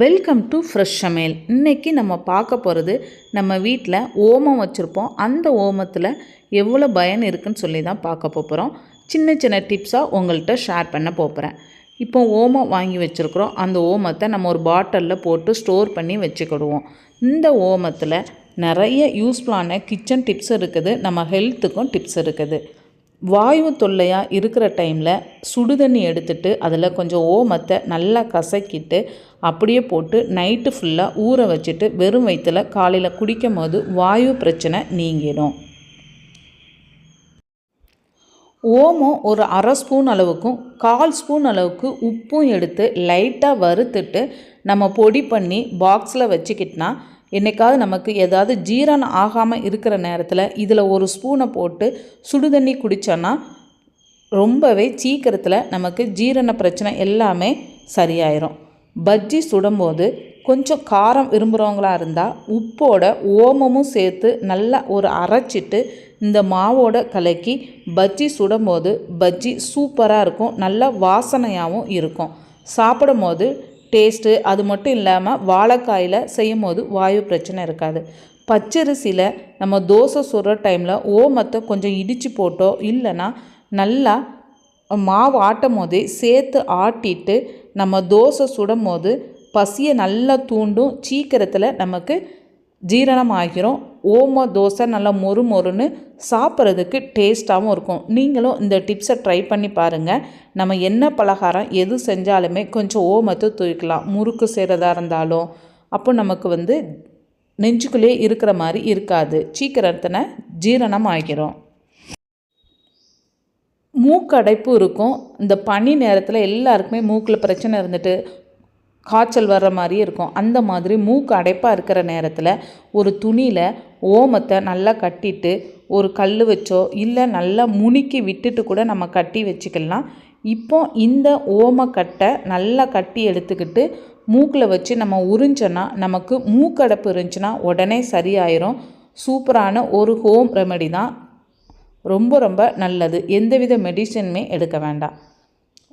Welcome to fresh சமையல் இன்றைக்கி நம்ம பார்க்க போகிறது நம்ம வீட்டில் ஓமம் வச்சுருப்போம். அந்த ஓமத்தில் எவ்வளோ பயன் இருக்குன்னு சொல்லி தான் பார்க்க போகிறோம் சின்ன சின்ன டிப்ஸாக உங்கள்கிட்ட ஷேர் பண்ண போகிறேன் இப்போ ஓமம் வாங்கி வச்சுருக்குறோம். அந்த ஓமத்தை நம்ம ஒரு பாட்டிலில் போட்டு ஸ்டோர் பண்ணி வச்சுக்கிடுவோம். இந்த ஓமத்தில் நிறைய யூஸ்ஃபுல்லான கிச்சன் டிப்ஸ் இருக்குது. நம்ம ஹெல்த்துக்கும் டிப்ஸ் இருக்குது. வாயு தொல்லையாக இருக்கிற டைமில் சுடுதண்ணி எடுத்துட்டு அதில் கொஞ்சம் ஓமத்தை நல்லா கசக்கிட்டு அப்படியே போட்டு நைட்டு ஃபுல்லாக ஊற வச்சுட்டு வெறும் வயிற்றில் காலையில் குடிக்கும் போது வாயு பிரச்சனை நீங்கிடும். ஓமம் ஒரு அரை ஸ்பூன் அளவுக்கும் கால் ஸ்பூன் அளவுக்கு உப்பும் எடுத்து லைட்டாக வறுத்துட்டு நம்ம பொடி பண்ணி பாக்ஸில் வச்சுக்கிட்டோன்னா என்றைக்காவது நமக்கு ஏதாவது ஜீரணம் ஆகாமல் இருக்கிற நேரத்தில் இதில் ஒரு ஸ்பூனை போட்டு சுடுதண்ணி குடித்தோன்னா ரொம்பவே சீக்கிரத்தில் நமக்கு ஜீரண பிரச்சனை எல்லாமே சரியாயிரும். பஜ்ஜி சுடும்போது கொஞ்சம் காரம் விரும்புகிறவங்களா இருந்தால் உப்போட ஓமமும் சேர்த்து நல்லா ஒரு அரைச்சிட்டு இந்த மாவோட கலக்கி பஜ்ஜி சுடும்போது பஜ்ஜி சூப்பராக இருக்கும் நல்ல வாசனையாகவும் இருக்கும். சாப்பிடும் போது டேஸ்ட்டு அது மட்டும் இல்லாமல் வாழைக்காயில் செய்யும் போது வாயு பிரச்சனை இருக்காது. பச்சரிசியில் நம்ம தோசை சுடுற டைமில் ஓமத்தை கொஞ்சம் இடித்து போட்டோ இல்லைன்னா நல்லா மாவு ஆட்டும் போதே சேர்த்து ஆட்டிட்டு நம்ம தோசை சுடும் போது பசியை நல்லா தூண்டும் சீக்கிரத்தில் நமக்கு ஜீரணம் ஆகிரும் ஓம தோசை நல்லா மொறு மொறுன்னு சாப்பிட்றதுக்கு டேஸ்ட்டாகவும் இருக்கும். நீங்களும் இந்த டிப்ஸை ட்ரை பண்ணி பாருங்கள் நம்ம என்ன பலகாரம் எது செஞ்சாலுமே கொஞ்சம் ஓமத்தை தூக்கலாம் முறுக்கு செய்கிறதா இருந்தாலும். அப்போ நமக்கு வந்து நெஞ்சுக்குள்ளே இருக்கிற மாதிரி இருக்காது. சீக்கிரத்தின ஜீரணம் ஆகிரும் மூக்கடைப்பு இருக்கும். இந்த பனி நேரத்தில் எல்லாருக்குமே மூக்கில் பிரச்சனை இருந்துட்டு காய்ச்சல் வர்ற மாதிரி இருக்கும். அந்த மாதிரி மூக்கு அடைப்பாக இருக்கிற நேரத்தில் ஒரு துணியில் ஓமத்தை நல்லா கட்டிட்டு ஒரு கல் வச்சோ இல்லை நல்லா முணுக்கி விட்டுட்டு கூட நம்ம கட்டி வச்சுக்கலாம். இப்போ இந்த ஓமக்கட்டை நல்லா கட்டி எடுத்துக்கிட்டு மூக்கில் வச்சு நம்ம உறிஞ்சோன்னா நமக்கு மூக்கடைப்பு இருந்துச்சுன்னா உடனே சரியாயிரும். சூப்பரான ஒரு ஹோம் ரெமெடி தான். ரொம்ப ரொம்ப நல்லது. எந்தவித மெடிசனுமே எடுக்க வேண்டாம்.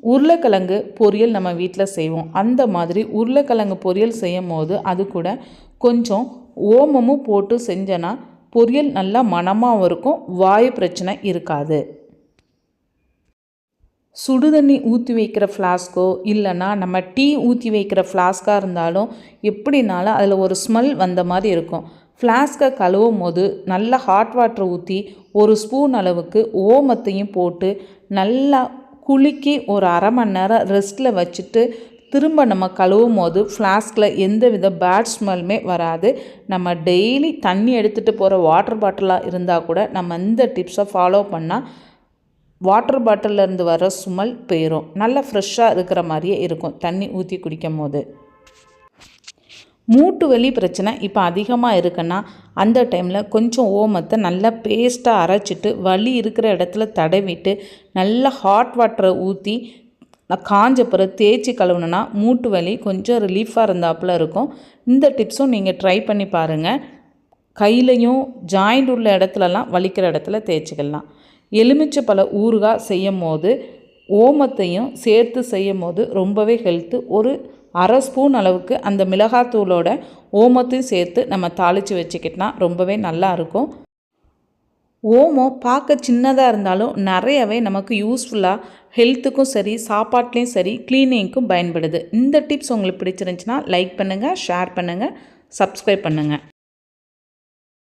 உருளைக்கிழங்கு பொரியல் நம்ம வீட்டில் செய்வோம். அந்த மாதிரி உருளைக்கிழங்கு பொரியல் செய்யும் போது அது கூட கொஞ்சம் ஓமமும் போட்டு செஞ்சோன்னா பொரியல் நல்லா மனமாகவும் இருக்கும் வாயு பிரச்சனை இருக்காது. சுடுதண்ணி ஊற்றி வைக்கிற ஃப்ளாஸ்க்கோ இல்லைன்னா நம்ம டீ ஊற்றி வைக்கிற ஃப்ளாஸ்க்காக இருந்தாலும் எப்படினாலும் அதில் ஒரு ஸ்மெல் வந்த மாதிரி இருக்கும். ஃப்ளாஸ்க்கை கழுவும் போது நல்லா ஹாட் வாட்டர் ஊற்றி ஒரு ஸ்பூன் அளவுக்கு ஓமத்தையும் போட்டு நல்லா குலுக்கி ஒரு அரை மணி நேரம் ரெஸ்ட்டில் வச்சுட்டு திரும்ப நம்ம கழுவும் போது ஃப்ளாஸ்கில் எந்த வித பேட் ஸ்மெல்லுமே வராது. நம்ம டெய்லி தண்ணி எடுத்துகிட்டு போகிற வாட்டர் பாட்டிலாக இருந்தால் கூட நம்ம இந்த டிப்ஸை ஃபாலோ பண்ணால் வாட்டர் பாட்டிலேருந்து வர ஸ்மெல் போயிடும் நல்லா ஃப்ரெஷ்ஷாக இருக்கிற மாதிரியே இருக்கும் தண்ணி ஊற்றி குடிக்கும் போது. மூட்டு வலி பிரச்சனை இப்போ அதிகமாக இருக்குன்னா அந்த டைமில் கொஞ்சம் ஓமத்தை நல்லா பேஸ்ட்டாக அரைச்சிட்டு வலி இருக்கிற இடத்துல தடவிட்டு நல்லா ஹாட் வாட்டரை ஊற்றி காஞ்ச பிறகு தேய்ச்சி கழுவுனா மூட்டு வலி கொஞ்சம் ரிலீஃபாக இருந்தாப்புல இருக்கும். இந்த டிப்ஸும் நீங்கள் ட்ரை பண்ணி பாருங்கள் கையிலையும் ஜாயிண்ட் உள்ள இடத்துலலாம் வலிக்கிற இடத்துல தேய்ச்சிக்கலாம். எலுமிச்சை பல ஊறுகாய் செய்யும் போது ஓமத்தையும் சேர்த்து செய்யும் போது ரொம்பவே ஹெல்த்து ஒரு அரை ஸ்பூன் அளவுக்கு அந்த மிளகாத்தூளோட ஓமத்தையும் சேர்த்து நம்ம தாளித்து வச்சுக்கிட்டோன்னா ரொம்பவே நல்லா இருக்கும். ஓமம் பார்க்க சின்னதாக இருந்தாலும் நிறையவே நமக்கு யூஸ்ஃபுல்லாக ஹெல்த்துக்கும் சரி சாப்பாட்லேயும் சரி க்ளீனிங்க்கும் பயன்படுது. இந்த டிப்ஸ் உங்களுக்கு பிடிச்சிருந்துச்சின்னா லைக் பண்ணுங்கள் ஷேர் பண்ணுங்கள் சப்ஸ்கிரைப் பண்ணுங்கள்